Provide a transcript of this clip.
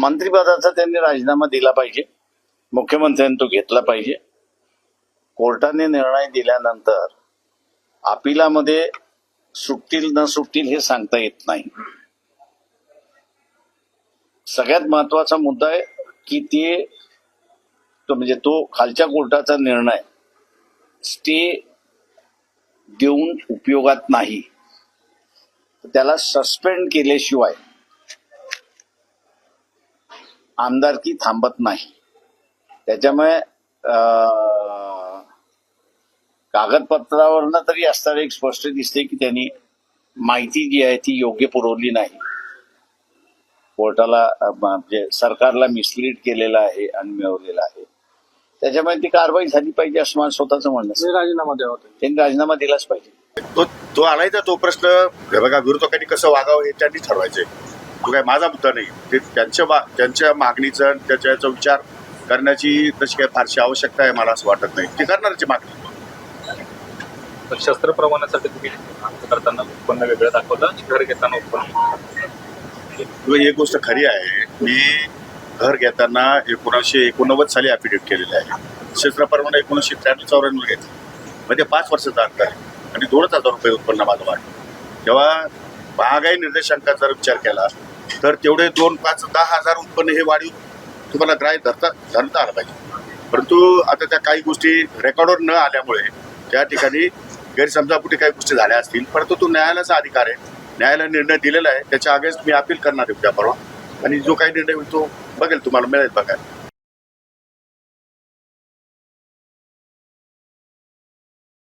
मंत्रिपदाचा त्यांनी राजीनामा दिला पाहिजे. मुख्यमंत्र्यांनी तो घेतला पाहिजे. कोर्टाने निर्णय दिल्यानंतर अपिलामध्ये सुटतील न सुटतील हे सांगता येत नाही. सगळ्यात महत्त्वाचा मुद्दा आहे की ते तो म्हणजे तो खालच्या कोर्टाचा निर्णय स्टे देऊन उपयोगात नाही. त्याला सस्पेंड केल्याशिवाय आमदारकी थांबत नाही. त्याच्यामुळे कागदपत्रावरनं तरी असताना एक स्पष्ट दिसते की त्यांनी माहिती जी आहे ती योग्य पुरवली नाही. कोर्टाला म्हणजे सरकारला मिसलीड केलेलं आहे आणि मिळवलेलं आहे. त्याच्यामुळे ती कारवाई झाली पाहिजे असं माझं स्वतःचं म्हणणं आहे. राजीनामा द्यावा. त्यांनी राजीनामा दिलाच पाहिजे. तो तो आलाय तर तो प्रश्न. बघा विरोधकांनी कसं वागावं हे त्यांनी ठरवायचंय. तो काय माझा मुद्दा नाही. ते त्यांच्या मा- त्यांच्या मागणीचा त्याच्या याचा विचार करण्याची तशी काही फारशी आवश्यकता आहे मला असं वाटत नाही. ते करणारची मागणी. तर शस्त्र प्रमाणासाठी तुम्ही करताना उत्पन्न वेगळं दाखवलं आणि घर घेताना उत्पन्न? एक गोष्ट खरी आहे मी घर घेताना एकोणीसशे एकोणनव्वद साली ॲफिडेविट केलेलं आहे. क्षेत्रप्रमाणे एकोणीसशे त्र्याण्णव चौऱ्याण्णव घेतलं म्हणजे पाच वर्षाचा अंतर आहे. आणि दोनच हजार रुपये उत्पन्न माझं वाढलं. तेव्हा महागाई निर्देशांकाचा विचार केला तर तेवढे दोन पाच दहा हजार उत्पन्न हे वाढीव तुम्हाला ग्राह्य धरता धरता आलं पाहिजे. परंतु आता त्या काही गोष्टी रेकॉर्डवर न आल्यामुळे त्या ठिकाणी गैरसमजापुटी काही गोष्टी झाल्या असतील परंतु तो न्यायालयाचा अधिकार आहे. न्यायालयाने निर्णय दिलेला आहे त्याच्या अगेन्स्ट मी अपील करणार आहे उद्या परवा. आणि जो काही निर्णय होईल तो बघेल तुम्हाला मिळेल बघायला.